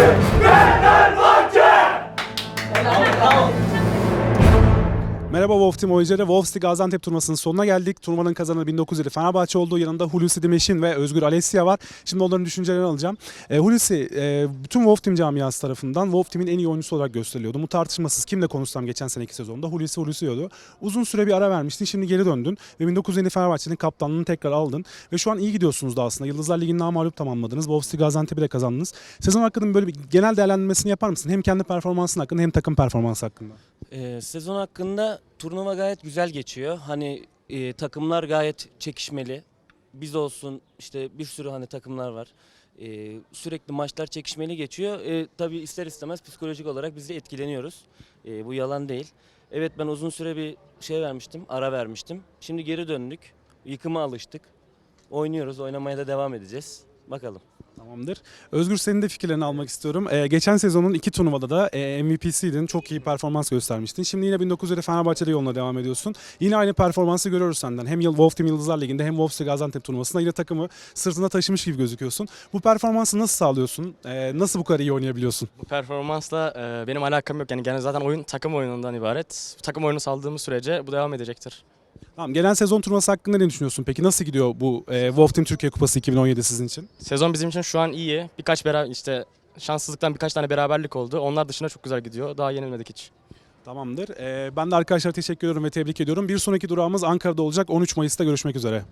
Get, get, get. Merhaba Wolf Team oyuncuları. Wolves League Gaziantep turnuvasının sonuna geldik. Turnuvanın kazananı 1907 Fenerbahçe olduğu yanında Hulusi Dimeşin ve Özgür Alessia var. Şimdi onların düşüncelerini alacağım. E, Hulusi, e, bütün Wolf Team camiası tarafından Wolf Team'in en iyi oyuncusu olarak gösteriliyordu. Bu tartışmasız kimle konuşsam geçen seneki sezonda Hulusi Hulusi diyordu. Uzun süre bir ara vermiştin. Şimdi geri döndün ve 1907 Fenerbahçe'nin kaptanlığını tekrar aldın. Ve şu an iyi gidiyorsunuz da aslında. Yıldızlar Ligi'ni mağlup tamamladınız. Wolves League Gaziantep'i de kazandınız. Sezon hakkında böyle bir genel değerlendirmesini yapar mısın? Hem kendi performansın hakkında hem takım performansı hakkında. Ee, sezon hakkında turnuva gayet güzel geçiyor. Hani e, takımlar gayet çekişmeli. Biz olsun işte bir sürü hani takımlar var. Ee, sürekli maçlar çekişmeli geçiyor. Ee, tabii ister istemez psikolojik olarak biz de etkileniyoruz. Ee, bu yalan değil. Evet ben uzun süre bir şey vermiştim, ara vermiştim. Şimdi geri döndük. Yıkıma alıştık. Oynuyoruz, oynamaya da devam edeceğiz. Bakalım. Tamamdır. Özgür senin de fikirlerini almak istiyorum. Ee, geçen sezonun iki turnuvada da e, MVP'siydin. Çok iyi performans göstermiştin. Şimdi yine 1907 Fenerbahçe'de yoluna devam ediyorsun. Yine aynı performansı görüyoruz senden. Hem Yıl- Wolf Team Yıldızlar Ligi'nde hem League Gaziantep turnuvasında yine takımı sırtında taşımış gibi gözüküyorsun. Bu performansı nasıl sağlıyorsun? Ee, nasıl bu kadar iyi oynayabiliyorsun? Bu performansla e, benim alakam yok. Yani gene zaten oyun takım oyunundan ibaret. Takım oyunu saldığımız sürece bu devam edecektir. Tamam, genel sezon turnuvası hakkında ne düşünüyorsun peki? Nasıl gidiyor bu e, Wolf Team Türkiye Kupası 2017 sizin için? Sezon bizim için şu an iyi. Birkaç beraber işte şanssızlıktan birkaç tane beraberlik oldu. Onlar dışında çok güzel gidiyor. Daha yenilmedik hiç. Tamamdır. Ee, ben de arkadaşlara teşekkür ediyorum ve tebrik ediyorum. Bir sonraki durağımız Ankara'da olacak. 13 Mayıs'ta görüşmek üzere.